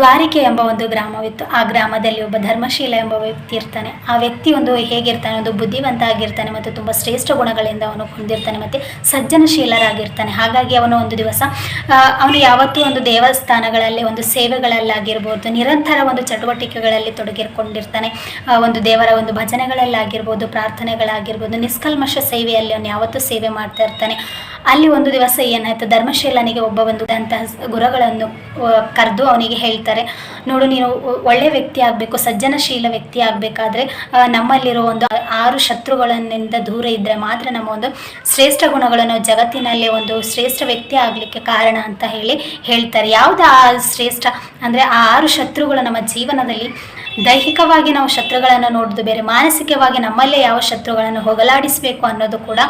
ದ್ವಾರಿಕೆ ಎಂಬ ಒಂದು ಗ್ರಾಮವಿತ್ತು. ಆ ಗ್ರಾಮದಲ್ಲಿ ಒಬ್ಬ ಧರ್ಮಶೀಲ ಎಂಬ ವ್ಯಕ್ತಿ ಇರ್ತಾನೆ. ಆ ವ್ಯಕ್ತಿ ಒಂದು ಹೇಗಿರ್ತಾನೆ, ಒಂದು ಬುದ್ಧಿವಂತ ಆಗಿರ್ತಾನೆ ಮತ್ತು ತುಂಬ ಶ್ರೇಷ್ಠ ಗುಣಗಳಿಂದ ಅವನು ಹೊಂದಿರ್ತಾನೆ ಮತ್ತು ಸಜ್ಜನಶೀಲರಾಗಿರ್ತಾನೆ. ಹಾಗಾಗಿ ಅವನು ಒಂದು ದಿವಸ ಅವನು ಯಾವತ್ತೂ ಒಂದು ದೇವಸ್ಥಾನಗಳಲ್ಲಿ, ಒಂದು ಸೇವೆಗಳಲ್ಲಾಗಿರ್ಬೋದು, ನಿರಂತರ ಒಂದು ಚಟುವಟಿಕೆಗಳಲ್ಲಿ ತೊಡಗಿಕೊಂಡಿರ್ತಾನೆ. ಒಂದು ದೇವರ ಒಂದು ಭಜನೆಗಳಲ್ಲಾಗಿರ್ಬೋದು, ಪ್ರಾರ್ಥನೆಗಳಾಗಿರ್ಬೋದು, ನಿಷ್ಕಲ್ಮಶ ಸೇವೆಯಲ್ಲಿ ಅವನು ಯಾವತ್ತೂ ಸೇವೆ ಮಾಡ್ತಾ ಇರ್ತಾನೆ. ಅಲ್ಲಿ ಒಂದು ದಿವಸ ಏನಾಯಿತು, ಧರ್ಮಶೀಲನಿಗೆ ಒಬ್ಬ ಒಂದು ಅಂತಹ ಗುರುಗಳನ್ನು ಕರೆದು ಅವನಿಗೆ ಹೇಳ್ತಾರೆ ನೋಡು, ನೀನು ಒಳ್ಳೆ ವ್ಯಕ್ತಿ ಆಗಬೇಕು, ಸಜ್ಜನಶೀಲ ವ್ಯಕ್ತಿ ಆಗಬೇಕಾದ್ರೆ ನಮ್ಮಲ್ಲಿರೋ ಒಂದು ಆರು ಶತ್ರುಗಳಿಂದ ದೂರ ಇದ್ದರೆ ಮಾತ್ರ ನಮ್ಮ ಒಂದು ಶ್ರೇಷ್ಠ ಗುಣಗಳನ್ನು ಜಗತ್ತಿನಲ್ಲಿ ಒಂದು ಶ್ರೇಷ್ಠ ವ್ಯಕ್ತಿ ಆಗಲಿಕ್ಕೆ ಕಾರಣ ಅಂತ ಹೇಳಿ ಹೇಳ್ತಾರೆ. ಯಾವುದು ಆ ಶ್ರೇಷ್ಠ? ಅಂದರೆ ಆ ಆರು ಶತ್ರುಗಳು ನಮ್ಮ ಜೀವನದಲ್ಲಿ ದೈಹಿಕವಾಗಿ ನಾವು ಶತ್ರುಗಳನ್ನು ನೋಡೋದು ಬೇರೆ, ಮಾನಸಿಕವಾಗಿ ನಮ್ಮಲ್ಲೇ ಯಾವ ಶತ್ರುಗಳನ್ನು ಹೋಗಲಾಡಿಸಬೇಕು ಅನ್ನೋದು ಕೂಡ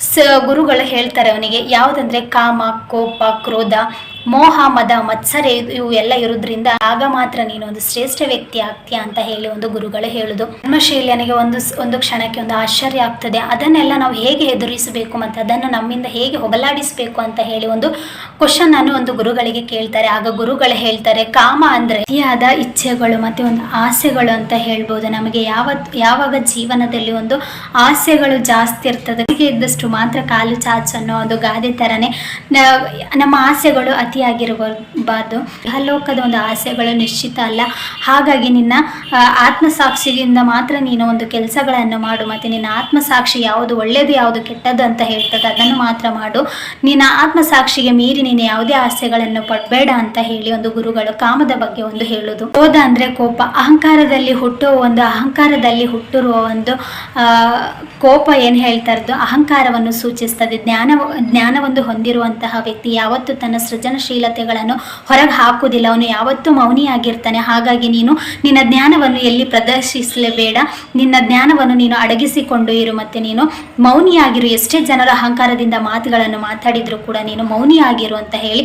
ಸ, ಗುರುಗಳು ಹೇಳ್ತಾರೆ ಅವನಿಗೆ. ಯಾವುದಂದ್ರೆ ಕಾಮ, ಕೋಪ, ಕ್ರೋಧ ಮೋಹ, ಮದ, ಮತ್ಸರ ಇವು ಎಲ್ಲ ಇರೋದ್ರಿಂದ ಆಗ ಮಾತ್ರ ನೀನು ಒಂದು ಶ್ರೇಷ್ಠ ವ್ಯಕ್ತಿ ಆಗ್ತೀಯ ಅಂತ ಹೇಳಿ ಒಂದು ಗುರುಗಳು ಹೇಳುದು. ಧರ್ಮಶೀಲನಿಗೆ ಒಂದು ಒಂದು ಕ್ಷಣಕ್ಕೆ ಒಂದು ಆಶ್ಚರ್ಯ ಆಗ್ತದೆ. ಅದನ್ನೆಲ್ಲ ನಾವು ಹೇಗೆ ಎದುರಿಸಬೇಕು ಮತ್ತು ಅದನ್ನು ನಮ್ಮಿಂದ ಹೇಗೆ ಹೋಗಲಾಡಿಸಬೇಕು ಅಂತ ಹೇಳಿ ಒಂದು ಕ್ವಶನ್ ಅನ್ನು ಒಂದು ಗುರುಗಳಿಗೆ ಕೇಳ್ತಾರೆ. ಆಗ ಗುರುಗಳು ಹೇಳ್ತಾರೆ, ಕಾಮ ಅಂದ್ರೆ ಅತಿಯಾದ ಇಚ್ಛೆಗಳು ಮತ್ತೆ ಒಂದು ಆಸೆಗಳು ಅಂತ ಹೇಳ್ಬೋದು. ನಮಗೆ ಯಾವ ಯಾವಾಗ ಜೀವನದಲ್ಲಿ ಒಂದು ಆಸೆಗಳು ಜಾಸ್ತಿ ಇರ್ತದೆ. ಇದ್ದಷ್ಟು ಮಾತ್ರ ಕಾಲು ಚಾಚು ಅನ್ನೋ ಒಂದು ಗಾದೆ ತರನೇ ನಮ್ಮ ಆಸೆಗಳು ಅತಿಯಾಗಿರಬಾರ್ದು ಗೃಹಲೋಕದ ಒಂದು ಆಸೆಗಳು ನಿಶ್ಚಿತ ಅಲ್ಲ. ಹಾಗಾಗಿ ನಿನ್ನ ಆತ್ಮಸಾಕ್ಷಿಯಿಂದ ಮಾತ್ರ ನೀನು ಒಂದು ಕೆಲಸಗಳನ್ನು ಮಾಡು ಮತ್ತು ನಿನ್ನ ಆತ್ಮಸಾಕ್ಷಿ ಯಾವುದು ಒಳ್ಳೆಯದು ಯಾವುದು ಕೆಟ್ಟದ್ದು ಅಂತ ಹೇಳ್ತದೆ. ಅದನ್ನು ಮಾತ್ರ ಮಾಡು. ನಿನ್ನ ಆತ್ಮಸಾಕ್ಷಿಗೆ ಮೀರಿ ನೀನು ಯಾವುದೇ ಆಸೆಗಳನ್ನು ಪಡಬೇಡ ಅಂತ ಹೇಳಿ ಒಂದು ಗುರುಗಳು ಕಾಮದ ಬಗ್ಗೆ ಒಂದು ಹೇಳುದು. ಕ್ರೋಧ ಅಂದ್ರೆ ಕೋಪ. ಅಹಂಕಾರದಲ್ಲಿ ಹುಟ್ಟುವ ಒಂದು, ಅಹಂಕಾರದಲ್ಲಿ ಹುಟ್ಟಿರುವ ಒಂದು ಕೋಪ ಏನು ಹೇಳ್ತಾ ಅಹಂಕಾರವನ್ನು ಸೂಚಿಸ್ತದೆ. ಜ್ಞಾನ ಜ್ಞಾನವನ್ನು ಹೊಂದಿರುವಂತಹ ವ್ಯಕ್ತಿ ಯಾವತ್ತೂ ತನ್ನ ಸೃಜನಶೀಲತೆಗಳನ್ನು ಹೊರಗೆ ಹಾಕುವುದಿಲ್ಲ. ಅವನು ಯಾವತ್ತೂ ಮೌನಿಯಾಗಿರ್ತಾನೆ. ಹಾಗಾಗಿ ನೀನು ನಿನ್ನ ಜ್ಞಾನವನ್ನು ಎಲ್ಲಿ ಪ್ರದರ್ಶಿಸಲೇಬೇಡ. ನಿನ್ನ ಜ್ಞಾನವನ್ನು ನೀನು ಅಡಗಿಸಿಕೊಂಡು ಇರು ಮತ್ತೆ ನೀನು ಮೌನಿಯಾಗಿರು. ಎಷ್ಟೇ ಜನರ ಅಹಂಕಾರದಿಂದ ಮಾತುಗಳನ್ನು ಮಾತಾಡಿದ್ರು ಕೂಡ ನೀನು ಮೌನಿಯಾಗಿರು ಅಂತ ಹೇಳಿ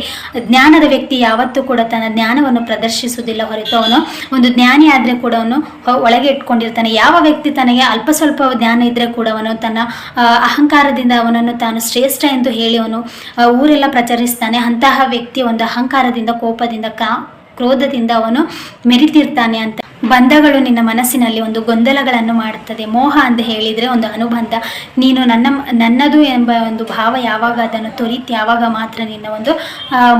ಜ್ಞಾನದ ವ್ಯಕ್ತಿ ಯಾವತ್ತೂ ಕೂಡ ತನ್ನ ಜ್ಞಾನವನ್ನು ಪ್ರದರ್ಶಿಸುವುದಿಲ್ಲ ಹೊರತು ಅವನು ಒಂದು ಜ್ಞಾನಿ ಆದರೆ ಕೂಡ ಅವನು ಒಳಗೆ ಇಟ್ಕೊಂಡಿರ್ತಾನೆ. ಯಾವ ವ್ಯಕ್ತಿ ತನಗೆ ಅಲ್ಪ ಸ್ವಲ್ಪ ಜ್ಞಾನ ಇದ್ದರೆ ಕೂಡ ಅವನು ತನ್ನ ಅಹಂಕಾರದಿಂದ ಅವನನ್ನು ತಾನು ಶ್ರೇಷ್ಠ ಎಂದು ಹೇಳಿ ಅವನು ಊರೆಲ್ಲ ಪ್ರಚರಿಸ್ತಾನೆ. ಅಂತಹ ವ್ಯಕ್ತಿ ಒಂದು ಅಹಂಕಾರದಿಂದ ಕೋಪದಿಂದ ಕ್ರೋಧದಿಂದ ಅವನು ಮೆರಿತಿರ್ತಾನೆ ಅಂತ ಬಂಧಗಳು ನಿನ್ನ ಮನಸ್ಸಿನಲ್ಲಿ ಒಂದು ಗೊಂದಲಗಳನ್ನು ಮಾಡುತ್ತದೆ. ಮೋಹ ಅಂತ ಹೇಳಿದರೆ ಒಂದು ಅನುಬಂಧ. ನೀನು ನನ್ನ ನನ್ನದು ಎಂಬ ಒಂದು ಭಾವ ಯಾವಾಗ ಅದನ್ನು ತೊರಿತಿ ಯಾವಾಗ ಮಾತ್ರ ನಿನ್ನ ಒಂದು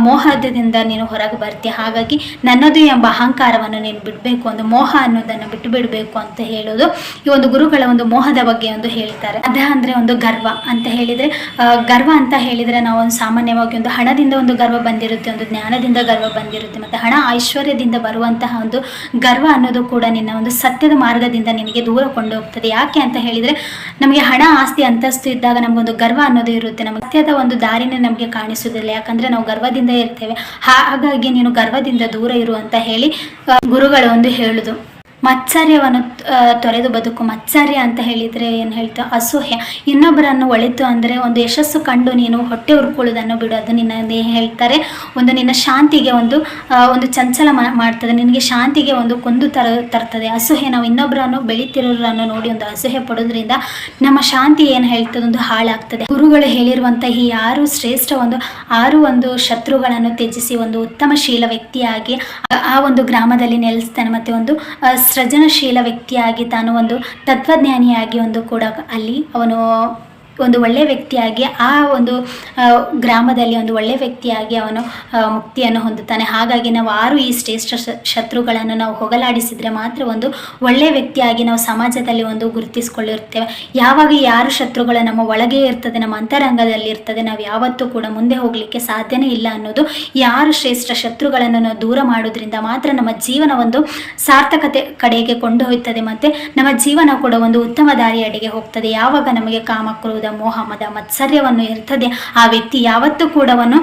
ಮೋಹದಿಂದ ನೀನು ಹೊರಗೆ ಬರ್ತೀಯ ಹಾಗಾಗಿ ನನ್ನದು ಎಂಬ ಅಹಂಕಾರವನ್ನು ನೀನು ಬಿಡಬೇಕು. ಒಂದು ಮೋಹ ಅನ್ನೋದನ್ನು ಬಿಟ್ಟು ಬಿಡಬೇಕು ಅಂತ ಹೇಳೋದು ಈ ಒಂದು ಗುರುಗಳ ಒಂದು ಮೋಹದ ಬಗ್ಗೆ ಒಂದು ಹೇಳ್ತಾರೆ. ಅದ ಅಂದರೆ ಒಂದು ಗರ್ವ ಅಂತ ಹೇಳಿದರೆ ಗರ್ವ ಅಂತ ಹೇಳಿದರೆ ನಾವು ಒಂದು ಸಾಮಾನ್ಯವಾಗಿ ಒಂದು ಹಣದಿಂದ ಒಂದು ಗರ್ವ ಬಂದಿರುತ್ತೆ, ಒಂದು ಜ್ಞಾನದಿಂದ ಗರ್ವ ಬಂದಿರುತ್ತೆ, ಮತ್ತು ಹಣ ಐಶ್ವರ್ಯದಿಂದ ಬರುವಂತಹ ಒಂದು ಗರ್ವ ಅನ್ನೋದು ಕೂಡ ನಿನ್ನ ಒಂದು ಸತ್ಯದ ಮಾರ್ಗದಿಂದ ನಿನಗೆ ದೂರ ಕೊಂಡು ಹೋಗ್ತದೆ ಯಾಕೆ ಅಂತ ಹೇಳಿದ್ರೆ, ನಮಗೆ ಹಣ ಆಸ್ತಿ ಅಂತಸ್ತು ಇದ್ದಾಗ ನಮಗೊಂದು ಗರ್ವ ಅನ್ನೋದು ಇರುತ್ತೆ. ನಮ್ಮ ಸತ್ಯದ ಒಂದು ದಾರಿನೇ ನಮಗೆ ಕಾಣಿಸುವುದಿಲ್ಲ ಯಾಕಂದ್ರೆ ನಾವು ಗರ್ವದಿಂದ ಇರ್ತೇವೆ. ಹಾಗಾಗಿ ನೀನು ಗರ್ವದಿಂದ ದೂರ ಇರು ಅಂತ ಹೇಳಿ ಗುರುಗಳು ಒಂದು ಹೇಳುದು. ಮತ್ಸರ್ಯವನ್ನು ತೊರೆದು ಬದುಕು. ಮತ್ಸರ್ಯ ಅಂತ ಹೇಳಿದರೆ ಏನು ಹೇಳ್ತಾ? ಅಸೂಹ್ಯ ಇನ್ನೊಬ್ಬರನ್ನು ಒಳಿತು ಅಂದರೆ ಒಂದು ಯಶಸ್ಸು ಕಂಡು ನೀನು ಹೊಟ್ಟೆ ಉರ್ಕೊಳ್ಳೋದನ್ನು ಬಿಡು. ಅದು ನಿನ್ನ ಹೇಳ್ತಾರೆ. ಒಂದು ನಿನ್ನ ಶಾಂತಿಗೆ ಒಂದು ಒಂದು ಚಂಚಲ ಮಾಡ್ತದೆ. ನಿನಗೆ ಶಾಂತಿಗೆ ಒಂದು ಕೊಂದು ತರ, ತರ್ತದೆ. ಅಸೂಹೆ ನಾವು ಇನ್ನೊಬ್ಬರನ್ನು ಬೆಳೀತಿರೋರನ್ನು ನೋಡಿ ಒಂದು ಅಸೂಹೆ ಪಡೋದ್ರಿಂದ ನಮ್ಮ ಶಾಂತಿ ಏನು ಹೇಳ್ತದೆ? ಒಂದು ಹಾಳಾಗ್ತದೆ. ಗುರುಗಳು ಹೇಳಿರುವಂಥ ಈ ಆರು ಶ್ರೇಷ್ಠ ಒಂದು, ಆರು ಒಂದು ಶತ್ರುಗಳನ್ನು ತ್ಯಜಿಸಿ ಒಂದು ಉತ್ತಮಶೀಲ ವ್ಯಕ್ತಿಯಾಗಿ ಆ- ಒಂದು ಗ್ರಾಮದಲ್ಲಿ ನೆಲೆಸ್ತಾನೆ. ಮತ್ತೆ ಒಂದು ಸೃಜನಶೀಲ ವ್ಯಕ್ತಿಯಾಗಿ ತಾನು ಒಂದು ತತ್ವಜ್ಞಾನಿಯಾಗಿ ಒಂದು ಕೂಡ ಅಲ್ಲಿ ಅವನು ಒಂದು ಒಳ್ಳೆಯ ವ್ಯಕ್ತಿಯಾಗಿ, ಆ ಒಂದು ಗ್ರಾಮದಲ್ಲಿ ಒಂದು ಒಳ್ಳೆಯ ವ್ಯಕ್ತಿಯಾಗಿ ಅವನು ಮುಕ್ತಿಯನ್ನು ಹೊಂದುತ್ತಾನೆ. ಹಾಗಾಗಿ ನಾವು ಆರು ಈ ಶ್ರೇಷ್ಠ ಶತ್ರುಗಳನ್ನು ನಾವು ಹೋಗಲಾಡಿಸಿದರೆ ಮಾತ್ರ ಒಂದು ಒಳ್ಳೆಯ ವ್ಯಕ್ತಿಯಾಗಿ ನಾವು ಸಮಾಜದಲ್ಲಿ ಒಂದು ಗುರುತಿಸಿಕೊಳ್ಳಿರ್ತೇವೆ ಯಾವಾಗ ಯಾರು ಶತ್ರುಗಳು ನಮ್ಮ ಒಳಗೆ ಇರ್ತದೆ, ನಮ್ಮ ಅಂತರಂಗದಲ್ಲಿ ಇರ್ತದೆ, ನಾವು ಯಾವತ್ತೂ ಕೂಡ ಮುಂದೆ ಹೋಗಲಿಕ್ಕೆ ಸಾಧ್ಯನೇ ಇಲ್ಲ ಅನ್ನೋದು ಯಾರು ಶ್ರೇಷ್ಠ ಶತ್ರುಗಳನ್ನು ನಾವು ದೂರ ಮಾಡೋದ್ರಿಂದ ಮಾತ್ರ ನಮ್ಮ ಜೀವನ ಒಂದು ಸಾರ್ಥಕತೆ ಕಡೆಗೆ ಕೊಂಡೊಯ್ತದೆ ಮತ್ತು ನಮ್ಮ ಜೀವನ ಕೂಡ ಒಂದು ಉತ್ತಮ ದಾರಿಯಡೆಗೆ ಹೋಗ್ತದೆ. ಯಾವಾಗ ನಮಗೆ ಕಾಮ ಮೋಹ ಮದ ಮತ್ಸರ್ಯವನ್ನು ಇರ್ತದೆ. ಆ ವ್ಯಕ್ತಿ ಯಾವತ್ತೂ ಕೂಡವನ್ನು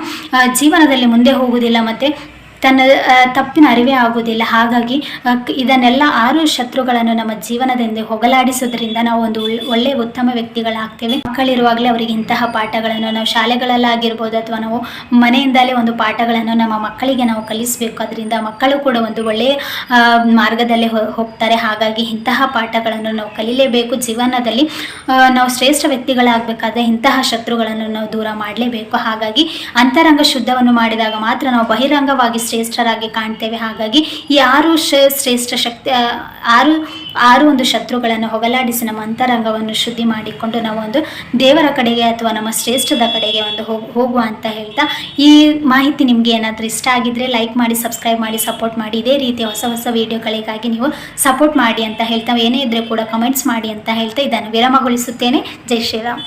ಜೀವನದಲ್ಲಿ ಮುಂದೆ ಹೋಗುವುದಿಲ್ಲ. ಮತ್ತು ತನ್ನ ತಪ್ಪಿನ ಅರಿವೇ ಆಗುವುದಿಲ್ಲ. ಹಾಗಾಗಿ ಇದನ್ನೆಲ್ಲ ಆರು ಶತ್ರುಗಳನ್ನು ನಮ್ಮ ಜೀವನದಿಂದ ಹೊಗಲಾಡಿಸೋದ್ರಿಂದ ನಾವು ಒಂದು ಒಳ್ಳೆ ಉತ್ತಮ ವ್ಯಕ್ತಿಗಳಾಗ್ತೇವೆ. ಮಕ್ಕಳಿರುವಾಗಲೇ ಅವರಿಗೆ ಇಂತಹ ಪಾಠಗಳನ್ನು ನಾವು ಶಾಲೆಗಳಲ್ಲಾಗಿರ್ಬೋದು ಅಥವಾ ನಾವು ಮನೆಯಿಂದಲೇ ಒಂದು ಪಾಠಗಳನ್ನು ನಮ್ಮ ಮಕ್ಕಳಿಗೆ ನಾವು ಕಲಿಸಬೇಕು. ಅದರಿಂದ ಮಕ್ಕಳು ಕೂಡ ಒಂದು ಒಳ್ಳೆಯ ಮಾರ್ಗದಲ್ಲಿ ಹೋಗ್ತಾರೆ. ಹಾಗಾಗಿ ಇಂತಹ ಪಾಠಗಳನ್ನು ನಾವು ಕಲಿಲೇಬೇಕು. ಜೀವನದಲ್ಲಿ ನಾವು ಶ್ರೇಷ್ಠ ವ್ಯಕ್ತಿಗಳಾಗಬೇಕಾದ್ರೆ ಇಂತಹ ಶತ್ರುಗಳನ್ನು ನಾವು ದೂರ ಮಾಡಲೇಬೇಕು. ಹಾಗಾಗಿ, ಅಂತರಂಗ ಶುದ್ಧವನ್ನು ಮಾಡಿದಾಗ ಮಾತ್ರ ನಾವು ಬಹಿರಂಗವಾಗಿ ಶ್ರೇಷ್ಠರಾಗಿ ಕಾಣ್ತೇವೆ. ಹಾಗಾಗಿ ಈ ಆರು ಶ್ರೇಷ್ಠ ಶಕ್ತಿ ಆರು ಆರು ಒಂದು ಶತ್ರುಗಳನ್ನು ಹೋಗಲಾಡಿಸಿ ನಮ್ಮ ಅಂತರಂಗವನ್ನು ಶುದ್ಧಿ ಮಾಡಿಕೊಂಡು ನಾವು ಒಂದು ದೇವರ ಕಡೆಗೆ ಅಥವಾ ನಮ್ಮ ಶ್ರೇಷ್ಠದ ಕಡೆಗೆ ಒಂದು ಹೋಗ್- ಹೋಗುವ ಅಂತ ಹೇಳ್ತಾ ಈ ಮಾಹಿತಿ ನಿಮಗೆ ಏನಾದರೂ ಇಷ್ಟ ಆಗಿದ್ರೆ ಲೈಕ್ ಮಾಡಿ, ಸಬ್ಸ್ಕ್ರೈಬ್ ಮಾಡಿ, ಸಪೋರ್ಟ್ ಮಾಡಿ. ಇದೇ ರೀತಿಯ ಹೊಸ ಹೊಸ ವಿಡಿಯೋಗಳಿಗಾಗಿ ನೀವು ಸಪೋರ್ಟ್ ಮಾಡಿ ಅಂತ ಹೇಳ್ತಾ, ಏನೇ ಇದ್ರೆ ಕೂಡ ಕಮೆಂಟ್ಸ್ ಮಾಡಿ ಅಂತ ಹೇಳ್ತಾ ಇದನ್ನು ವಿರಾಮಗೊಳಿಸುತ್ತೇನೆ. ಜೈ ಶ್ರೀರಾಮ್.